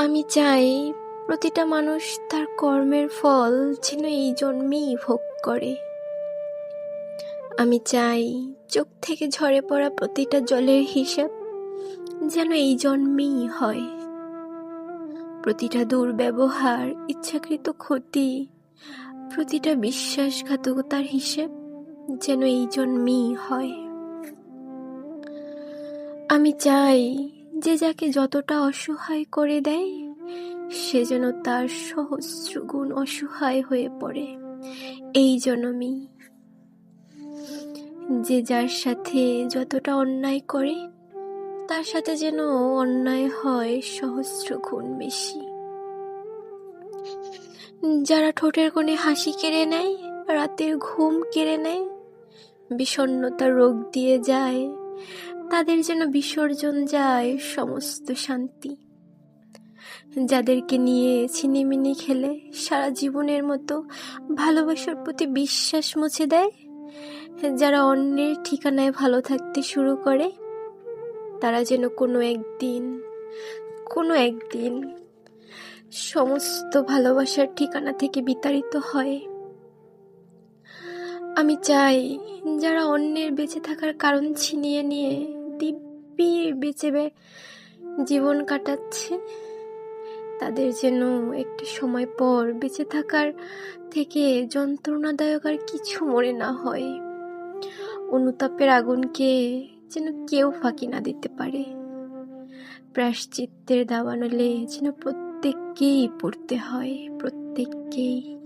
আমি চাই প্রতিটা মানুষ তার কর্মের ফল যেন এই জন্মেই ভোগ করে। আমি চাই চোখ থেকে ঝরে পড়া প্রতিটা জলের হিসাব যেন এই জন্মেই হয়। প্রতিটা দুর্ব্যবহার, ইচ্ছাকৃত ক্ষতি, প্রতিটা বিশ্বাসঘাতকতার হিসেব যেন এই জন্মেই হয়। আমি চাই যে যাকে যতটা অসহায় করে দেয়, সে যেন তার সহস্র গুণ অসহায় হয়ে পড়ে। এই জন্মেই যে যার সাথে যতটা অন্যায় করে, তার সাথে যেন অন্যায় হয় সহস্র গুণ বেশি। যারা ঠোঁটের কোণে হাসি কেড়ে নেয়, রাতের ঘুম কেড়ে নেয় বিষণ্ণতার রোগ দিয়ে যায় তাদের যেন বিসর্জন যায় সমস্ত শান্তি। যাদেরকে নিয়ে ছিনিমিনি খেলে সারা জীবনের মতো ভালোবাসার প্রতি বিশ্বাস মুছে দেয়, যারা অন্যের ঠিকানায় ভালো থাকতে শুরু করে, তারা যেন কোনো একদিন কোনো একদিন সমস্ত ভালোবাসার ঠিকানা থেকে বিতাড়িত হয়। আমি চাই যারা অন্যের বেঁচে থাকার কারণ ছিনিয়ে নিয়ে দিব্যি বেঁচে বে- জীবন কাটাচ্ছে। তাদের যেন একটি সময় পর বেঁচে থাকার থেকে যন্ত্রণাদায়ক আর কিছু মনে না হয়। অনুতাপের আগুনকে যেন কেউ ফাঁকি না দিতে পারে। প্রায়শ্চিত্তের দাবানলে যেন প্রত্যেককেই পড়তে হয়, প্রত্যেককেই।